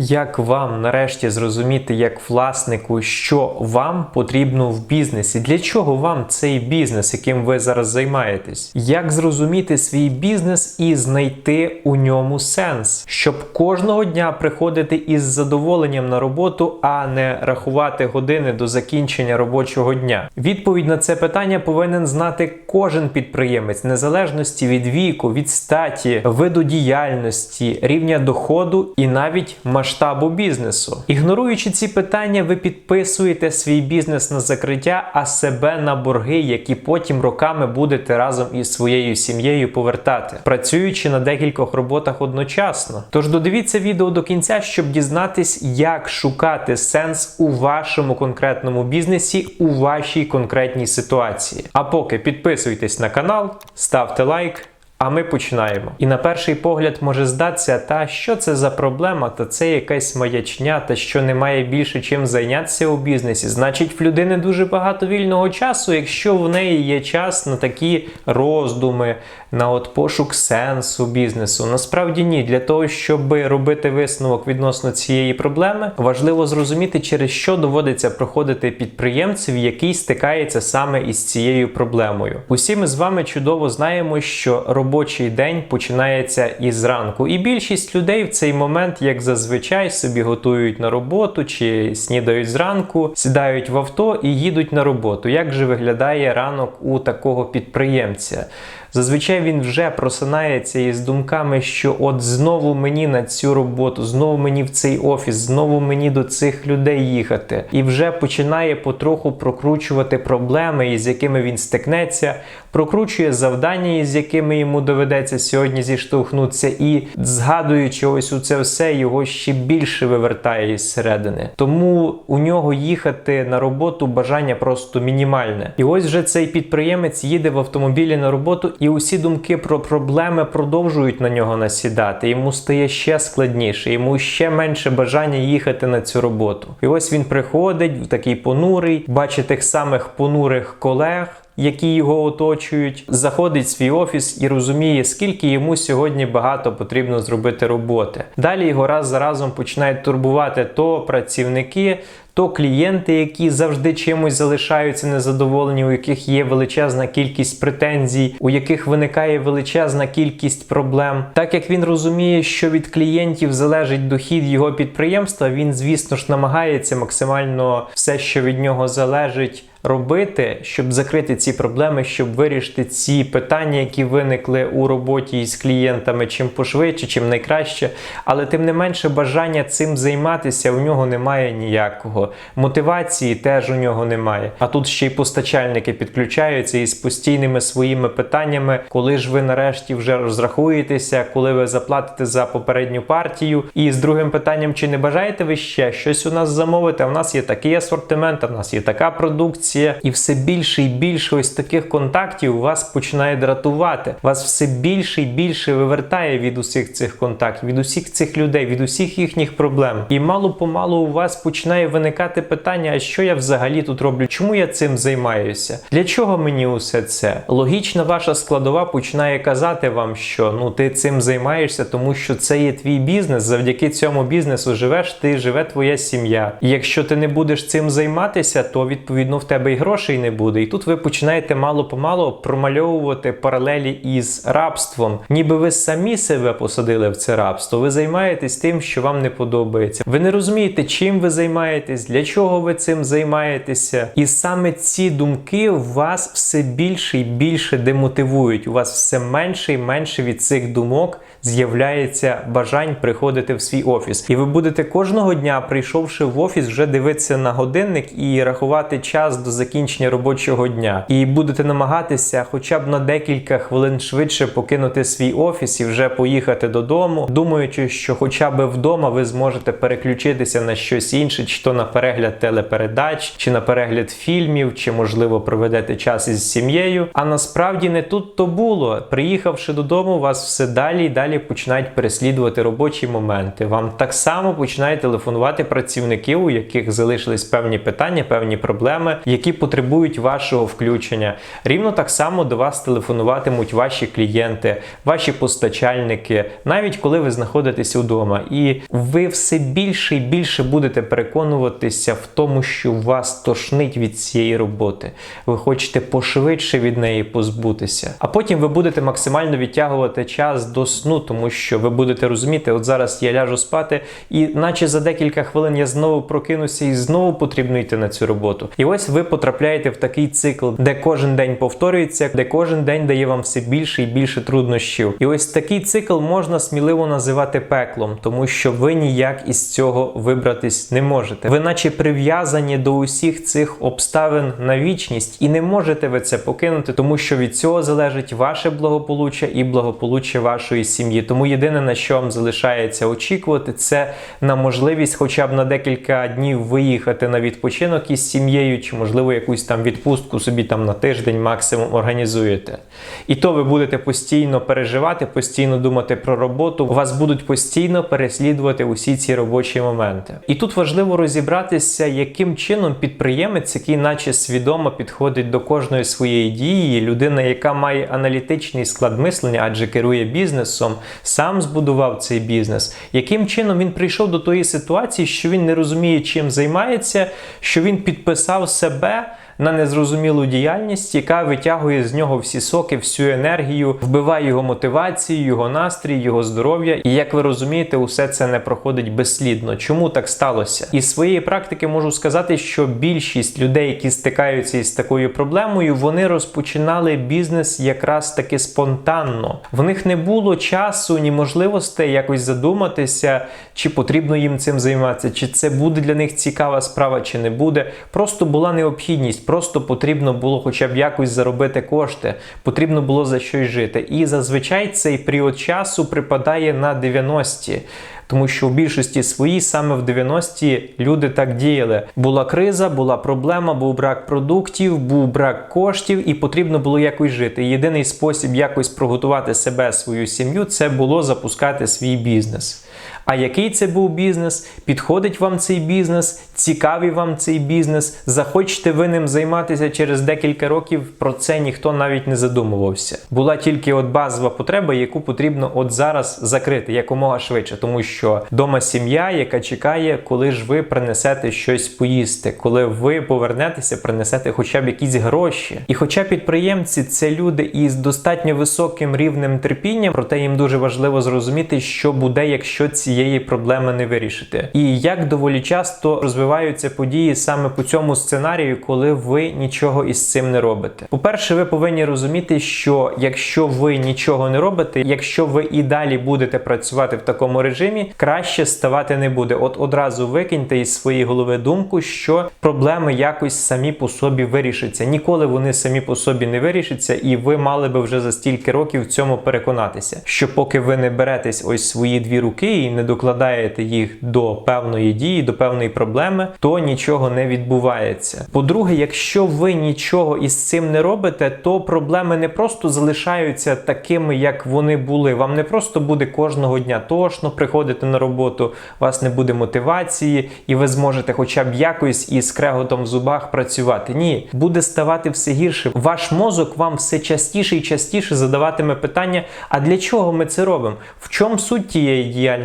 Як вам нарешті зрозуміти, як власнику, що вам потрібно в бізнесі? Для чого вам цей бізнес, яким ви зараз займаєтесь? Як зрозуміти свій бізнес і знайти у ньому сенс, щоб кожного дня приходити із задоволенням на роботу, а не рахувати години до закінчення робочого дня? Відповідь на це питання повинен знати кожен підприємець, незалежності від віку, від статі, виду діяльності, рівня доходу і навіть масштабу бізнесу. Ігноруючи ці питання, ви підписуєте свій бізнес на закриття, а себе на борги, які потім роками будете разом із своєю сім'єю повертати, працюючи на декількох роботах одночасно. Тож додивіться відео до кінця, щоб дізнатись, як шукати сенс у вашому конкретному бізнесі, у вашій конкретній ситуації. А поки підписуйтесь на канал, ставте лайк. А ми починаємо. І на перший погляд може здатися, та що це за проблема, та це якась маячня, та що немає більше чим зайнятися у бізнесі. Значить, в людини дуже багато вільного часу, якщо в неї є час на такі роздуми, на от пошук сенсу бізнесу. Насправді ні, для того, щоб робити висновок відносно цієї проблеми, важливо зрозуміти, через що доводиться проходити підприємців, який стикається саме із цією проблемою. Усі ми з вами чудово знаємо, що робочий день починається із ранку, і більшість людей в цей момент, як зазвичай, собі готують на роботу чи снідають зранку, сідають в авто і їдуть на роботу. Як же виглядає ранок у такого підприємця? Зазвичай він вже просинається із думками, що от знову мені на цю роботу, знову мені в цей офіс, знову мені до цих людей їхати, і вже починає потроху прокручувати проблеми, із якими він стикнеться, прокручує завдання, із якими йому доведеться сьогодні зіштовхнутися, і згадуючи ось у це все, його ще більше вивертає із середини. Тому у нього їхати на роботу бажання просто мінімальне. І ось вже цей підприємець їде в автомобілі на роботу, і усі думки про проблеми продовжують на нього насідати. Йому стає ще складніше, йому ще менше бажання їхати на цю роботу. І ось він приходить в такий понурий, бачить тих самих понурих колег. Які його оточують, заходить в свій офіс і розуміє, скільки йому сьогодні багато потрібно зробити роботи. Далі його раз за разом починають турбувати то працівники, то клієнти, які завжди чимось залишаються незадоволені, у яких є величезна кількість претензій, у яких виникає величезна кількість проблем. Так як він розуміє, що від клієнтів залежить дохід його підприємства, він, звісно ж, намагається максимально все, що від нього залежить. Робити, щоб закрити ці проблеми, щоб вирішити ці питання, які виникли у роботі із клієнтами, чим пошвидше, чим найкраще. Але тим не менше бажання цим займатися у нього немає ніякого. Мотивації теж у нього немає. А тут ще й постачальники підключаються із постійними своїми питаннями, коли ж ви нарешті вже розрахуєтеся, коли ви заплатите за попередню партію. І з другим питанням, чи не бажаєте ви ще щось у нас замовити? В нас є такий асортимент, в нас є така продукція, і все більше і більше ось таких контактів вас починає дратувати. Вас все більше і більше вивертає від усіх цих контактів, від усіх цих людей, від усіх їхніх проблем. І мало помалу у вас починає виникати питання: а що я взагалі тут роблю? Чому я цим займаюся? Для чого мені усе це? Логічна ваша складова починає казати вам, що ну ти цим займаєшся, тому що це є твій бізнес. Завдяки цьому бізнесу живеш, ти живе твоя сім'я. І якщо ти не будеш цим займатися, то відповідно в тебе і грошей не буде. І тут ви починаєте мало помалу промальовувати паралелі із рабством, ніби ви самі себе посадили в це рабство. Ви займаєтесь тим, що вам не подобається. Ви не розумієте, чим ви займаєтесь, для чого ви цим займаєтеся. І саме ці думки вас все більше і більше демотивують. У вас все менше і менше від цих думок з'являється бажань приходити в свій офіс. І ви будете кожного дня, прийшовши в офіс, вже дивитися на годинник і рахувати час до закінчення робочого дня. І будете намагатися хоча б на декілька хвилин швидше покинути свій офіс і вже поїхати додому, думаючи, що хоча б вдома ви зможете переключитися на щось інше, чи то на перегляд телепередач, чи на перегляд фільмів, чи можливо проведете час із сім'єю. А насправді не тут то було. Приїхавши додому, вас все далі і далі починають переслідувати робочі моменти. Вам так само починають телефонувати працівники, у яких залишились певні питання, певні проблеми, які потребують вашого включення. Рівно так само до вас телефонуватимуть ваші клієнти, ваші постачальники, навіть коли ви знаходитесь удома. І ви все більше і більше будете переконуватися в тому, що вас тошнить від цієї роботи. Ви хочете пошвидше від неї позбутися. А потім ви будете максимально відтягувати час до сну, тому що ви будете розуміти, от зараз я ляжу спати, і наче за декілька хвилин я знову прокинуся і знову потрібно йти на цю роботу. І ось ви потрапляєте в такий цикл, де кожен день повторюється, де кожен день дає вам все більше і більше труднощів. І ось такий цикл можна сміливо називати пеклом, тому що ви ніяк із цього вибратись не можете. Ви наче прив'язані до усіх цих обставин на вічність, і не можете ви це покинути, тому що від цього залежить ваше благополуччя і благополуччя вашої сім'ї. Тому єдине на що вам залишається очікувати, це на можливість, хоча б на декілька днів виїхати на відпочинок із сім'єю, чи можливо якусь там відпустку собі там на тиждень максимум організуєте. І то ви будете постійно переживати, постійно думати про роботу. Вас будуть постійно переслідувати усі ці робочі моменти. І тут важливо розібратися, яким чином підприємець, який наче свідомо підходить до кожної своєї дії, людина, яка має аналітичний склад мислення, адже керує бізнесом, сам збудував цей бізнес. Яким чином він прийшов до тої ситуації, що він не розуміє, чим займається, що він підписав себе pé на незрозумілу діяльність, яка витягує з нього всі соки, всю енергію, вбиває його мотивацію, його настрій, його здоров'я. І як ви розумієте, усе це не проходить безслідно. Чому так сталося? Із своєї практики можу сказати, що більшість людей, які стикаються із такою проблемою, вони розпочинали бізнес якраз таки спонтанно. В них не було часу ні можливостей якось задуматися, чи потрібно їм цим займатися, чи це буде для них цікава справа, чи не буде. Просто була необхідність. Просто потрібно було хоча б якось заробити кошти, потрібно було за щось жити. І зазвичай цей період часу припадає на 90-ті. Тому що в більшості своїй саме в 90-ті люди так діяли. Була криза, була проблема, був брак продуктів, був брак коштів, і потрібно було якось жити. Єдиний спосіб якось приготувати себе, свою сім'ю, це було запускати свій бізнес. А який це був бізнес? Підходить вам цей бізнес, цікавий вам цей бізнес, захочете ви ним займатися через декілька років, про це ніхто навіть не задумувався. Була тільки от базова потреба, яку потрібно от зараз закрити якомога швидше, тому що вдома сім'я, яка чекає, коли ж ви принесете щось поїсти, коли ви повернетеся, принесете хоча б якісь гроші. І хоча підприємці це люди із достатньо високим рівнем терпіння, проте їм дуже важливо зрозуміти, що буде, якщо цієї проблеми не вирішити. І як доволі часто розвиваються події саме по цьому сценарію, коли ви нічого із цим не робите. По-перше, ви повинні розуміти, що якщо ви нічого не робите, якщо ви і далі будете працювати в такому режимі, краще ставати не буде. От одразу викиньте із своєї голови думку, що проблеми якось самі по собі вирішаться. Ніколи вони самі по собі не вирішаться, і ви мали би вже за стільки років в цьому переконатися, що поки ви не беретесь ось свої дві руки і не докладаєте їх до певної дії, до певної проблеми, то нічого не відбувається. По-друге, якщо ви нічого із цим не робите, то проблеми не просто залишаються такими, як вони були. Вам не просто буде кожного дня тошно приходити на роботу, у вас не буде мотивації, і ви зможете хоча б якось із креготом в зубах працювати. Ні, буде ставати все гірше. Ваш мозок вам все частіше і частіше задаватиме питання: а для чого ми це робимо? В чому суть тієї діяльності?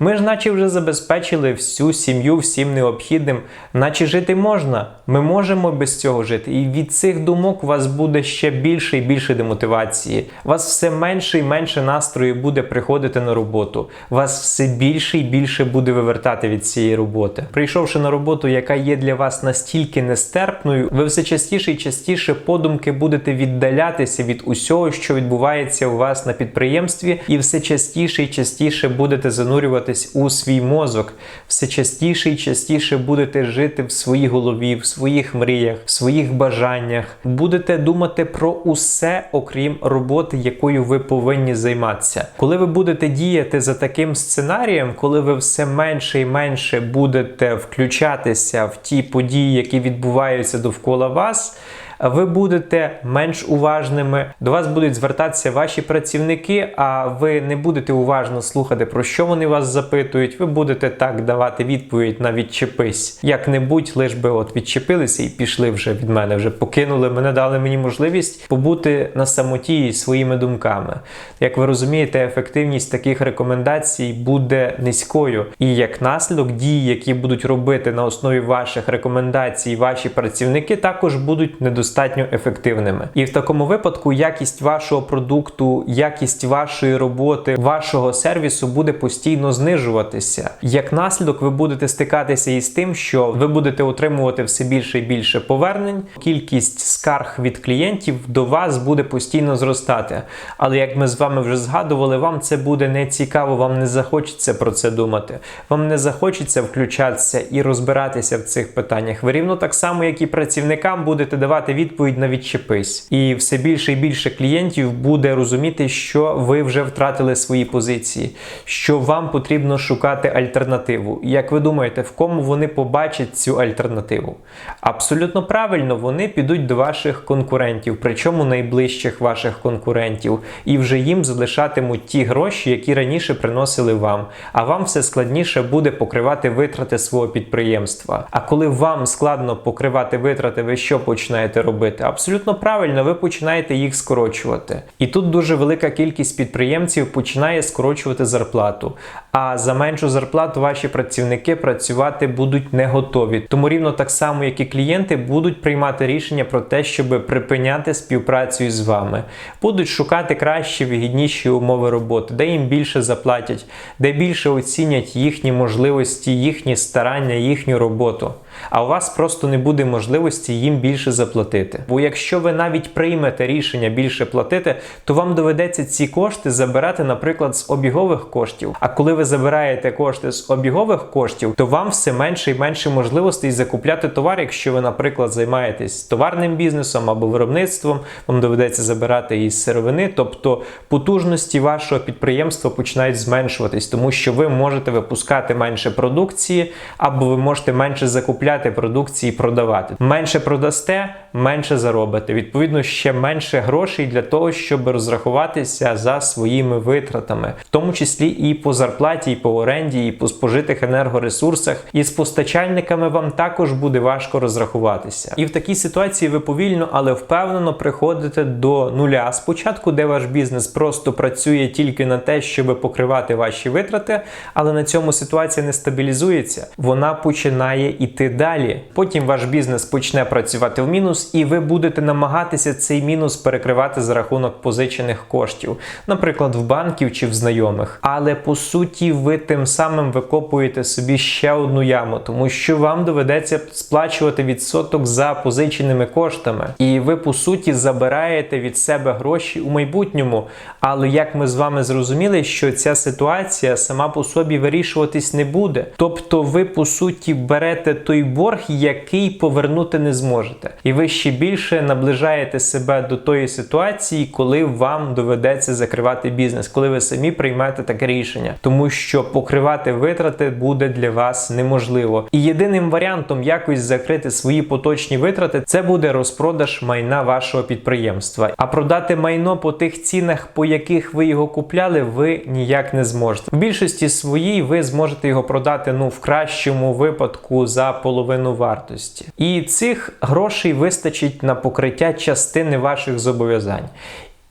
Ми ж, наче, вже забезпечили всю сім'ю всім необхідним, наче жити можна. Ми можемо без цього жити. І від цих думок у вас буде ще більше і більше демотивації. У вас все менше і менше настрою буде приходити на роботу. Вас все більше і більше буде вивертати від цієї роботи. Прийшовши на роботу, яка є для вас настільки нестерпною, ви все частіше і частіше подумки будете віддалятися від усього, що відбувається у вас на підприємстві, і все частіше і частіше будете занурюватись у свій мозок, все частіше і частіше будете жити в своїй голові, в своїх мріях, в своїх бажаннях. Будете думати про усе, окрім роботи, якою ви повинні займатися. Коли ви будете діяти за таким сценарієм, коли ви все менше і менше будете включатися в ті події, які відбуваються довкола вас ви будете менш уважними, до вас будуть звертатися ваші працівники, а ви не будете уважно слухати, про що вони вас запитують. Ви будете так давати відповідь на відчепись. Як-небудь, лиш би от відчепилися і пішли вже від мене, вже покинули мене, дали мені можливість побути на самоті своїми думками. Як ви розумієте, ефективність таких рекомендацій буде низькою, і як наслідок дії, які будуть робити на основі ваших рекомендацій ваші працівники, також будуть недостатньо ефективними. І в такому випадку якість вашого продукту, якість вашої роботи, вашого сервісу буде постійно знижуватися. Як наслідок, ви будете стикатися із тим, що ви будете отримувати все більше і більше повернень. Кількість скарг від клієнтів до вас буде постійно зростати. Але як ми з вами вже згадували, вам це буде не цікаво, вам не захочеться про це думати. Вам не захочеться включатися і розбиратися в цих питаннях. Ви рівно так само, як і працівникам, будете давати відповідь на відчепись. І все більше і більше клієнтів буде розуміти, що ви вже втратили свої позиції, що вам потрібно шукати альтернативу. Як ви думаєте, в кому вони побачать цю альтернативу? Абсолютно правильно, вони підуть до ваших конкурентів, причому найближчих ваших конкурентів, і вже їм залишатимуть ті гроші, які раніше приносили вам. А вам все складніше буде покривати витрати свого підприємства. А коли вам складно покривати витрати, ви що починаєте робити? Абсолютно правильно, ви починаєте їх скорочувати. І тут дуже велика кількість підприємців починає скорочувати зарплату. А за меншу зарплату ваші працівники працювати будуть не готові. Тому рівно так само, як і клієнти, будуть приймати рішення про те, щоб припиняти співпрацю із вами, будуть шукати кращі, вигідніші умови роботи, де їм більше заплатять, де більше оцінять їхні можливості, їхні старання, їхню роботу. А у вас просто не буде можливості їм більше заплатити. Бо якщо ви навіть приймете рішення більше платити, то вам доведеться ці кошти забирати, наприклад, з обігових коштів. А коли ви забираєте кошти з обігових коштів, то вам все менше і менше можливостей закупляти товар, якщо ви, наприклад, займаєтесь товарним бізнесом або виробництвом, вам доведеться забирати із сировини, тобто потужності вашого підприємства починають зменшуватись, тому що ви можете випускати менше продукції, або ви можете менше закупляти продукції і продавати. Менше продасте, менше заробите. Відповідно, ще менше грошей для того, щоб розрахуватися за своїми витратами, в тому числі і по зарплаті, і по оренді, і по спожитих енергоресурсах. І з постачальниками вам також буде важко розрахуватися. І в такій ситуації ви повільно, але впевнено приходите до нуля спочатку, де ваш бізнес просто працює тільки на те, щоб покривати ваші витрати, але на цьому ситуація не стабілізується. Вона починає іти далі. Потім ваш бізнес почне працювати в мінус, і ви будете намагатися цей мінус перекривати за рахунок позичених коштів, наприклад, в банків чи в знайомих. Але по суті, ви тим самим викопуєте собі ще одну яму, тому що вам доведеться сплачувати відсоток за позиченими коштами, і ви по суті забираєте від себе гроші у майбутньому. Але як ми з вами зрозуміли, що ця ситуація сама по собі вирішуватись не буде. Тобто, ви по суті берете той борг, який повернути не зможете, і ви ще більше наближаєте себе до тої ситуації, коли вам доведеться закривати бізнес, коли ви самі приймете таке рішення, тому що покривати витрати буде для вас неможливо. І єдиним варіантом якось закрити свої поточні витрати це буде розпродаж майна вашого підприємства. А продати майно по тих цінах, по яких ви його купляли, ви ніяк не зможете. В більшості своїй ви зможете його продати ну в кращому випадку за половину вартості. І цих грошей вистачить на покриття частини ваших зобов'язань.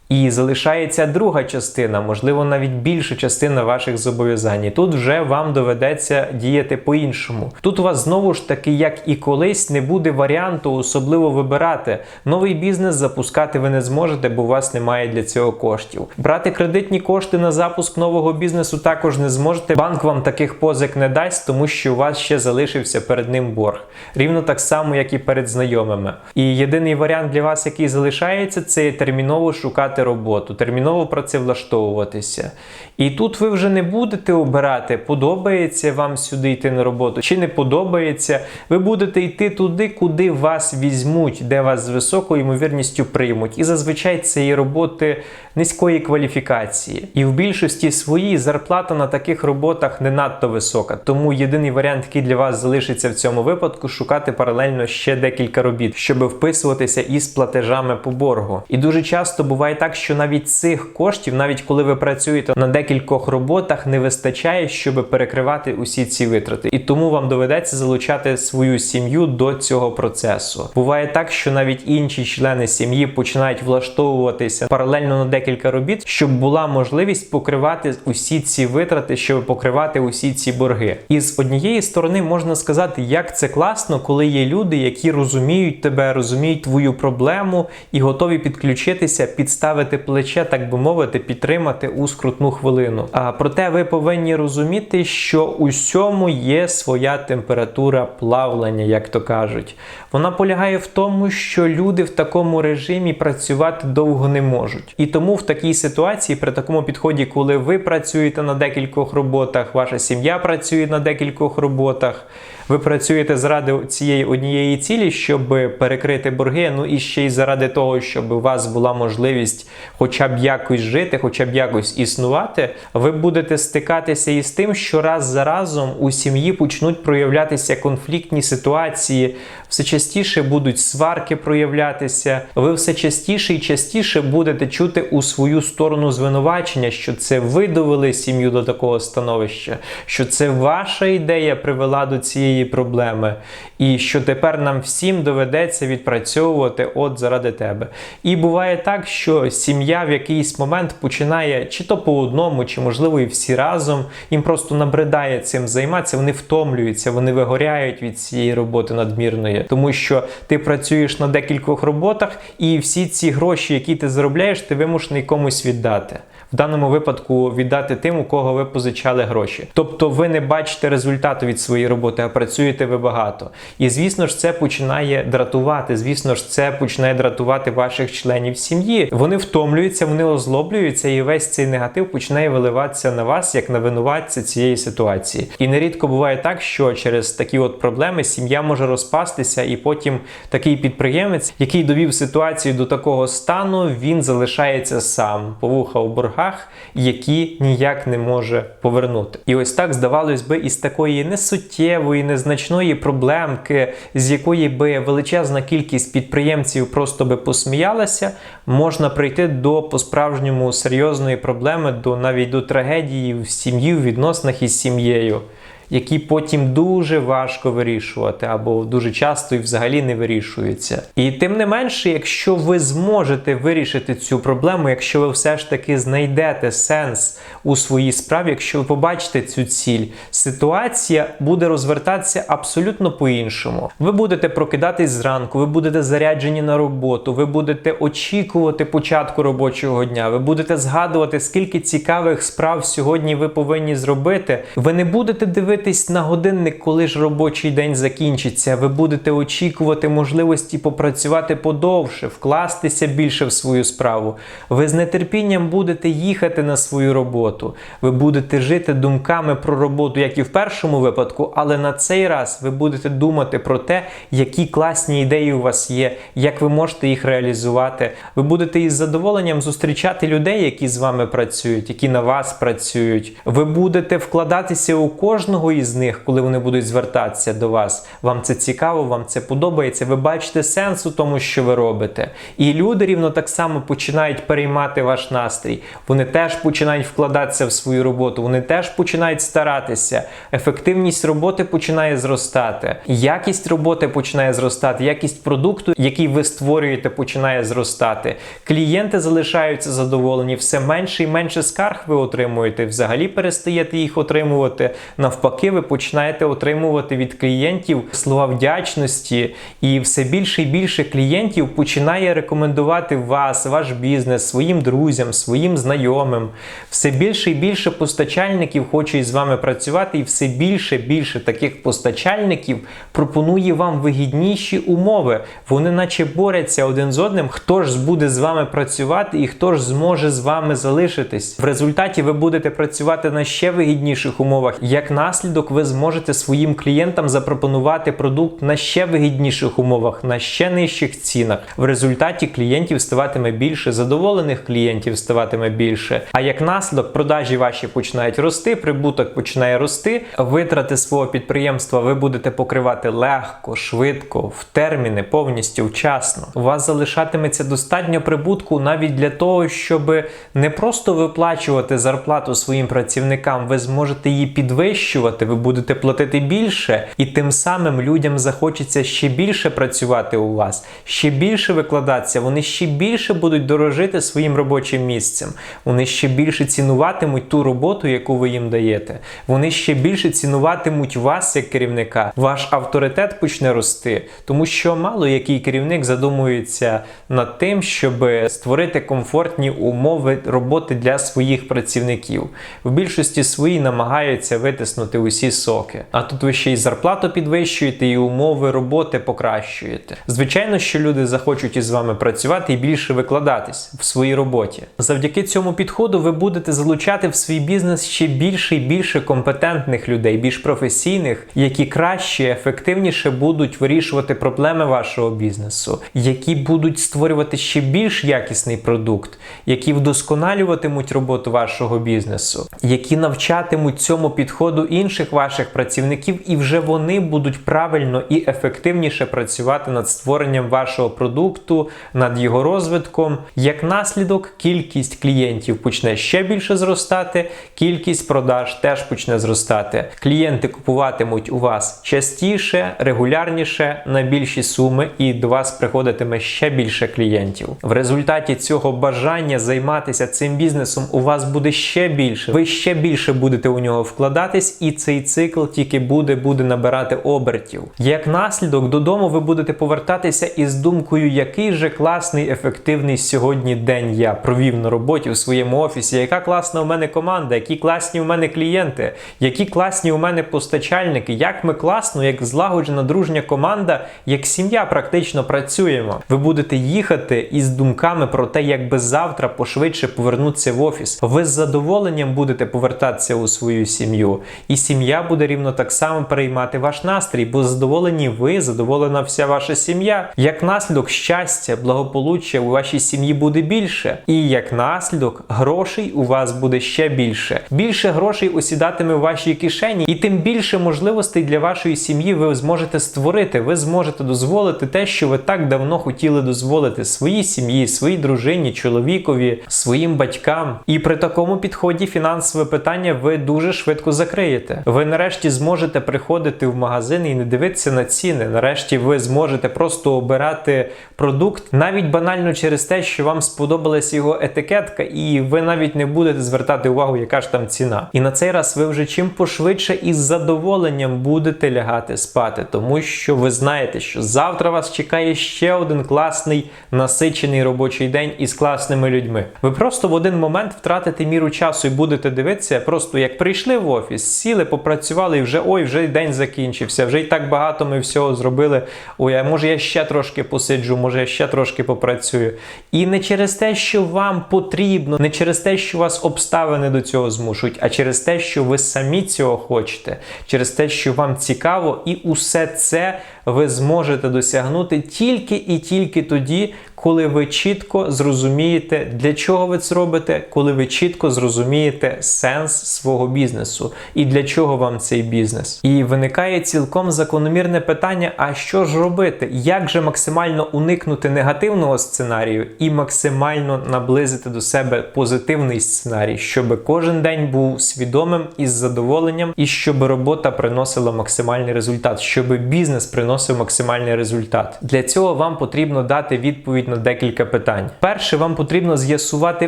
І залишається друга частина, можливо, навіть більша частина ваших зобов'язань. І Тут вже вам доведеться діяти по-іншому. Тут у вас знову ж таки, як і колись, не буде варіанту особливо вибирати. Новий бізнес запускати ви не зможете, бо у вас немає для цього коштів. Брати кредитні кошти на запуск нового бізнесу також не зможете. Банк вам таких позик не дасть, тому що у вас ще залишився перед ним борг. Рівно так само, як і перед знайомими. І єдиний варіант для вас, який залишається, це терміново шукати шукати роботу, терміново працевлаштовуватися. І тут ви вже не будете обирати, подобається вам сюди йти на роботу чи не подобається. Ви будете йти туди, куди вас візьмуть, де вас з високою ймовірністю приймуть. І зазвичай це є роботи низької кваліфікації. І в більшості своїй зарплата на таких роботах не надто висока. Тому єдиний варіант, який для вас залишиться в цьому випадку, шукати паралельно ще декілька робіт, щоб вписуватися із платежами по боргу. І дуже часто буває так, що навіть цих коштів, навіть коли ви працюєте на декількох роботах, не вистачає, щоб перекривати усі ці витрати. І тому вам доведеться залучати свою сім'ю до цього процесу. Буває так, що навіть інші члени сім'ї починають влаштовуватися паралельно на декілька робіт, щоб була можливість покривати усі ці витрати, щоб покривати усі ці борги. І з однієї сторони можна сказати, як це класно, коли є люди, які розуміють тебе, розуміють твою проблему і готові підключитися, підставити плече, так би мовити, підтримати у скрутну хвилину. А проте ви повинні розуміти, що усьому є своя температура плавлення, як то кажуть. Вона полягає в тому, що люди в такому режимі працювати довго не можуть. І тому в такій ситуації, при такому підході, коли ви працюєте на декількох роботах, ваша сім'я працює на декількох роботах. Ви працюєте заради цієї однієї цілі, щоб перекрити борги. Ну і ще й заради того, щоб у вас була можливість хоча б якось жити, хоча б якось існувати. Ви будете стикатися із тим, що раз за разом у сім'ї почнуть проявлятися конфліктні ситуації, все частіше будуть сварки проявлятися. Ви все частіше і частіше будете чути у свою сторону звинувачення, що це ви довели сім'ю до такого становища, що це ваша ідея привела до цієї проблеми, і що тепер нам всім доведеться відпрацьовувати от заради тебе. І буває так, що сім'я в якийсь момент починає чи то по одному, чи можливо і всі разом, їм просто набридає цим займатися, вони втомлюються, вони вигоряють від цієї роботи надмірної, тому що ти працюєш на декількох роботах, і всі ці гроші, які ти заробляєш, ти вимушений комусь віддати. В даному випадку віддати тим, у кого ви позичали гроші. Тобто ви не бачите результату від своєї роботи, а працюєте ви багато. І звісно ж, це починає дратувати. Звісно ж, це починає дратувати ваших членів сім'ї. Вони втомлюються, вони озлоблюються, і весь цей негатив починає виливатися на вас як на винуватця цієї ситуації. І нерідко буває так, що через такі от проблеми сім'я може розпастися, і потім такий підприємець, який довів ситуацію до такого стану, він залишається сам по вуха у боргах, які ніяк не може повернути. І ось так здавалось би, із такої несуттєвої, незначної проблемки, з якої би величезна кількість підприємців просто би посміялася, можна прийти до по-справжньому серйозної проблеми, до навіть до трагедії в сім'ї, в відносинах із сім'єю. Які потім дуже важко вирішувати, або дуже часто і взагалі не вирішуються. І тим не менше, якщо ви зможете вирішити цю проблему, якщо ви все ж таки знайдете сенс у своїй справі, якщо ви побачите цю ціль, ситуація буде розвертатися абсолютно по-іншому. Ви будете прокидатись зранку, ви будете заряджені на роботу, ви будете очікувати початку робочого дня, ви будете згадувати, скільки цікавих справ сьогодні ви повинні зробити. Ви не будете дивитись на годинник, коли ж робочий день закінчиться. Ви будете очікувати можливості попрацювати подовше, вкластися більше в свою справу. Ви з нетерпінням будете їхати на свою роботу. Ви будете жити думками про роботу, як і в першому випадку, але на цей раз ви будете думати про те, які класні ідеї у вас є, як ви можете їх реалізувати. Ви будете із задоволенням зустрічати людей, які з вами працюють, які на вас працюють. Ви будете вкладатися у кожного із них, коли вони будуть звертатися до вас. Вам це цікаво, вам це подобається. Ви бачите сенс у тому, що ви робите. І люди рівно так само починають переймати ваш настрій. Вони теж починають вкладатися в свою роботу, вони теж починають старатися. Ефективність роботи починає зростати, якість роботи починає зростати, якість продукту, який ви створюєте, починає зростати. Клієнти залишаються задоволені, все менше і менше скарг ви отримуєте. Взагалі перестаєте їх отримувати. Навпаки Навпаки, ви починаєте отримувати від клієнтів слова вдячності, і все більше і більше клієнтів починає рекомендувати вас, ваш бізнес своїм друзям, своїм знайомим. Все більше і більше постачальників хочуть з вами працювати, і все більше і більше таких постачальників пропонує вам вигідніші умови. Вони наче борються один з одним. Хто ж буде з вами працювати і хто ж зможе з вами залишитись? В результаті ви будете працювати на ще вигідніших умовах. Як наслідок, ви зможете своїм клієнтам запропонувати продукт на ще вигідніших умовах, на ще нижчих цінах. В результаті клієнтів ставатиме більше, задоволених клієнтів ставатиме більше. А як наслідок, продажі ваші починають рости, прибуток починає рости. Витрати свого підприємства ви будете покривати легко, швидко, в терміни, повністю вчасно. У вас залишатиметься достатньо прибутку навіть для того, щоб не просто виплачувати зарплату своїм працівникам, ви зможете її підвищувати, ви будете платити більше, і тим самим людям захочеться ще більше працювати у вас, ще більше викладатися. Вони ще більше будуть дорожити своїм робочим місцем. Вони ще більше цінуватимуть ту роботу, яку ви їм даєте. Вони ще більше цінуватимуть вас як керівника. Ваш авторитет почне рости, тому що мало який керівник задумується над тим, щоб створити комфортні умови роботи для своїх працівників. В більшості свої намагаються витиснути усі соки. А тут ви ще й зарплату підвищуєте, і умови роботи покращуєте. Звичайно, що люди захочуть із вами працювати і більше викладатись в своїй роботі. Завдяки цьому підходу ви будете залучати в свій бізнес ще більше і більше компетентних людей, більш професійних, які краще, ефективніше будуть вирішувати проблеми вашого бізнесу, які будуть створювати ще більш якісний продукт, які вдосконалюватимуть роботу вашого бізнесу, які навчатимуть цьому підходу інших ваших працівників, і вже вони будуть правильно і ефективніше працювати над створенням вашого продукту, над його розвитком. Як наслідок, кількість клієнтів почне ще більше зростати, кількість продаж теж почне зростати. Клієнти купуватимуть у вас частіше, регулярніше на більші суми, і до вас приходитиме ще більше клієнтів. В результаті цього бажання займатися цим бізнесом у вас буде ще більше. Ви ще більше будете у нього вкладатись, і цей цикл тільки буде буде набирати обертів. Як наслідок, додому ви будете повертатися із думкою, який же класний, ефективний сьогодні день я провів на роботі в своєму офісі. Яка класна у мене команда, які класні у мене клієнти, які класні у мене постачальники, як ми класно, як злагоджена дружня команда, як сім'я практично працюємо. Ви будете їхати із думками про те, як би завтра пошвидше повернутися в офіс. Ви з задоволенням будете повертатися у свою сім'ю, і сім'я буде рівно так само переймати ваш настрій, бо задоволені ви, задоволена вся ваша сім'я. Як наслідок щастя, благополуччя у вашій сім'ї буде більше, і як наслідок грошей у вас буде ще більше. Більше грошей осідатиме в вашій кишені, і тим більше можливостей для вашої сім'ї ви зможете створити. Ви зможете дозволити те, що ви так давно хотіли дозволити своїй сім'ї, своїй дружині, чоловікові, своїм батькам. І при такому підході фінансове питання ви дуже швидко закриєте. Ви нарешті зможете приходити в магазин і не дивитися на ціни. Нарешті ви зможете просто обирати продукт навіть банально через те, що вам сподобалась його етикетка, і ви навіть не будете звертати увагу, яка ж там ціна. І на цей раз ви вже чим пошвидше із задоволенням будете лягати спати, тому що ви знаєте, що завтра вас чекає ще один класний насичений робочий день із класними людьми. Ви просто в один момент втратите міру часу і будете дивитися, просто як прийшли в офіс, сіли, попрацювали, і вже ой, вже день закінчився, вже і так багато ми всього зробили. Ой, а може я ще трошки посиджу, може я ще трошки попрацюю. І не через те, що вам потрібно, не через те, що вас обставини до цього змушують, а через те, що ви самі цього хочете, через те, що вам цікаво, і усе це ви зможете досягнути тільки і тільки тоді, коли ви чітко зрозумієте, для чого ви це робите, коли ви чітко зрозумієте сенс свого бізнесу і для чого вам цей бізнес. І виникає цілком закономірне питання: а що ж робити? Як же максимально уникнути негативного сценарію і максимально наблизити до себе позитивний сценарій, щоб кожен день був свідомим і з задоволенням, і щоб робота приносила максимальний результат, щоб бізнес приносив приносив максимальний результат. Для цього вам потрібно дати відповідь на декілька питань. Перше, вам потрібно з'ясувати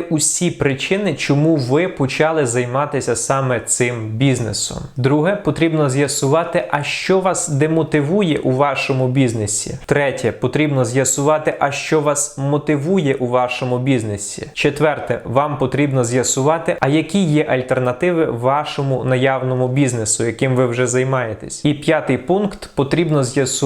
усі причини, чому ви почали займатися саме цим бізнесом. Друге, потрібно з'ясувати, а що вас демотивує у вашому бізнесі. Третє, потрібно з'ясувати, а що вас мотивує у вашому бізнесі. Четверте, вам потрібно з'ясувати, а які є альтернативи вашому наявному бізнесу, яким ви вже займаєтесь. І п'ятий пункт потрібно з'ясувати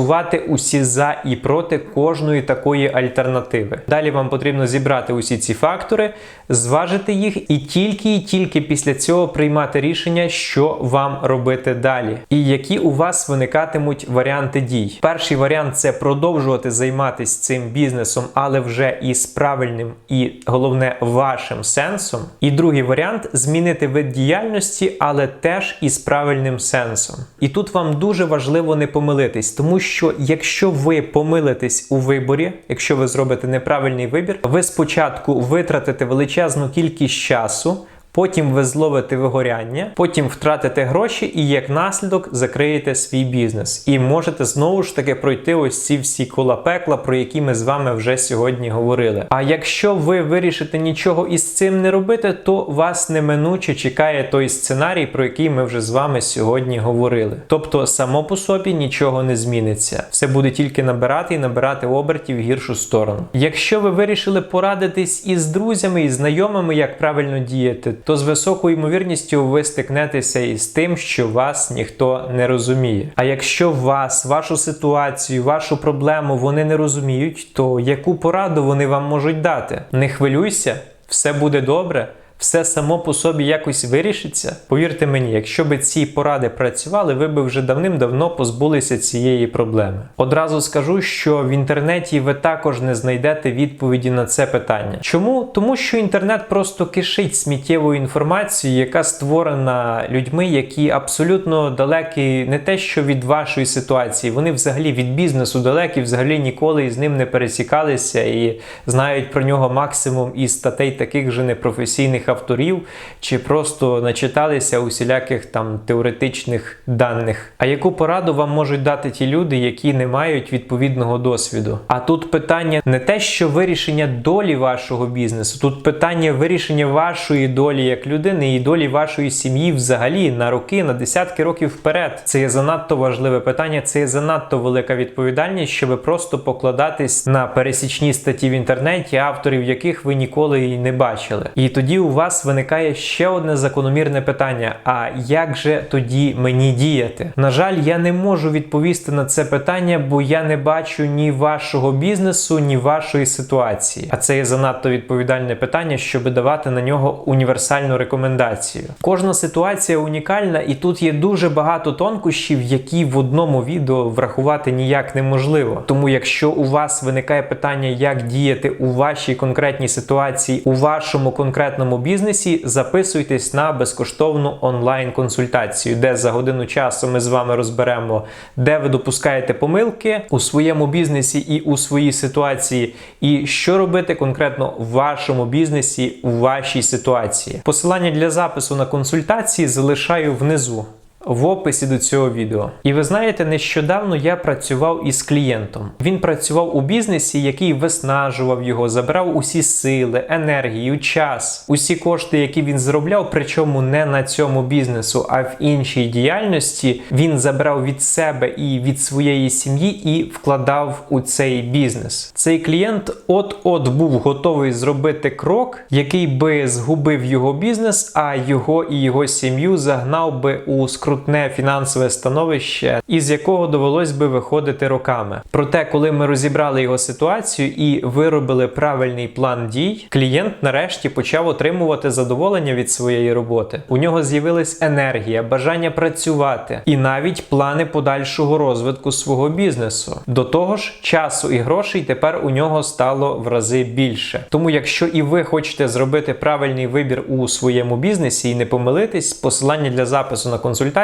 усі за і проти кожної такої альтернативи. Далі вам потрібно зібрати усі ці фактори, зважити їх і тільки і тільки після цього приймати рішення, що вам робити далі, і які у вас виникатимуть варіанти дій. Перший варіант це продовжувати займатися цим бізнесом, але вже із правильним і головне вашим сенсом. І другий варіант змінити вид діяльності, але теж із правильним сенсом. І тут вам дуже важливо не помилитись, тому що якщо ви помилитесь у виборі, якщо ви зробите неправильний вибір, ви спочатку витратите величезну кількість часу. Потім ви зловите вигоряння, потім втратите гроші і як наслідок закриєте свій бізнес. І можете знову ж таки пройти ось ці всі кола пекла, про які ми з вами вже сьогодні говорили. А якщо ви вирішите нічого із цим не робити, то вас неминуче чекає той сценарій, про який ми вже з вами сьогодні говорили. Тобто, само по собі нічого не зміниться. Все буде тільки набирати і набирати обертів в гіршу сторону. Якщо ви вирішили порадитись із друзями і знайомими, як правильно діяти, то з високою ймовірністю ви стикнетеся із тим, що вас ніхто не розуміє. А якщо вас, вашу ситуацію, вашу проблему вони не розуміють, то яку пораду вони вам можуть дати? Не хвилюйся, все буде добре. Все само по собі якось вирішиться. Повірте мені, якщо би ці поради працювали, ви би вже давним-давно позбулися цієї проблеми. Одразу скажу, що в інтернеті ви також не знайдете відповіді на це питання. Чому? Тому що інтернет просто кишить сміттєвою інформацією, яка створена людьми, які абсолютно далекі не те, що від вашої ситуації, вони взагалі від бізнесу далекі, взагалі ніколи із ним не пересікалися і знають про нього максимум із статей таких же непрофесійних авторів, чи просто начиталися усіляких там теоретичних даних. А яку пораду вам можуть дати ті люди, які не мають відповідного досвіду? А тут питання не те, що вирішення долі вашого бізнесу, тут питання вирішення вашої долі як людини і долі вашої сім'ї взагалі на роки, на десятки років вперед. Це є занадто важливе питання, це є занадто велика відповідальність, щоб просто покладатись на пересічні статті в інтернеті, авторів яких ви ніколи і не бачили. І тоді у вас виникає ще одне закономірне питання: а як же тоді мені діяти? На жаль, я не можу відповісти на це питання, бо я не бачу ні вашого бізнесу, ні вашої ситуації. А це є занадто відповідальне питання, щоб давати на нього універсальну рекомендацію. Кожна ситуація унікальна, і тут є дуже багато тонкощів, які в одному відео врахувати ніяк неможливо. Тому, якщо у вас виникає питання, як діяти у вашій конкретній ситуації, у вашому конкретному бізнесі, записуйтесь на безкоштовну онлайн-консультацію, де за годину часу ми з вами розберемо, де ви допускаєте помилки у своєму бізнесі і у своїй ситуації, і що робити конкретно в вашому бізнесі, у вашій ситуації. Посилання для запису на консультації залишаю внизу в описі до цього відео. І ви знаєте, нещодавно я працював із клієнтом. Він працював у бізнесі, який виснажував його, забрав усі сили, енергію, час, усі кошти, які він заробляв, причому не на цьому бізнесу, а в іншій діяльності. Він забрав від себе і від своєї сім'ї і вкладав у цей бізнес. Цей клієнт от-от був готовий зробити крок, який би згубив його бізнес, а його і його сім'ю загнав би у скрутну скрутне фінансове становище, із якого довелось би виходити роками. Проте, коли ми розібрали його ситуацію і виробили правильний план дій, клієнт нарешті почав отримувати задоволення від своєї роботи. У нього з'явилась енергія, бажання працювати і навіть плани подальшого розвитку свого бізнесу. До того ж, часу і грошей тепер у нього стало в рази більше. Тому, якщо і ви хочете зробити правильний вибір у своєму бізнесі і не помилитись, посилання для запису на консультацію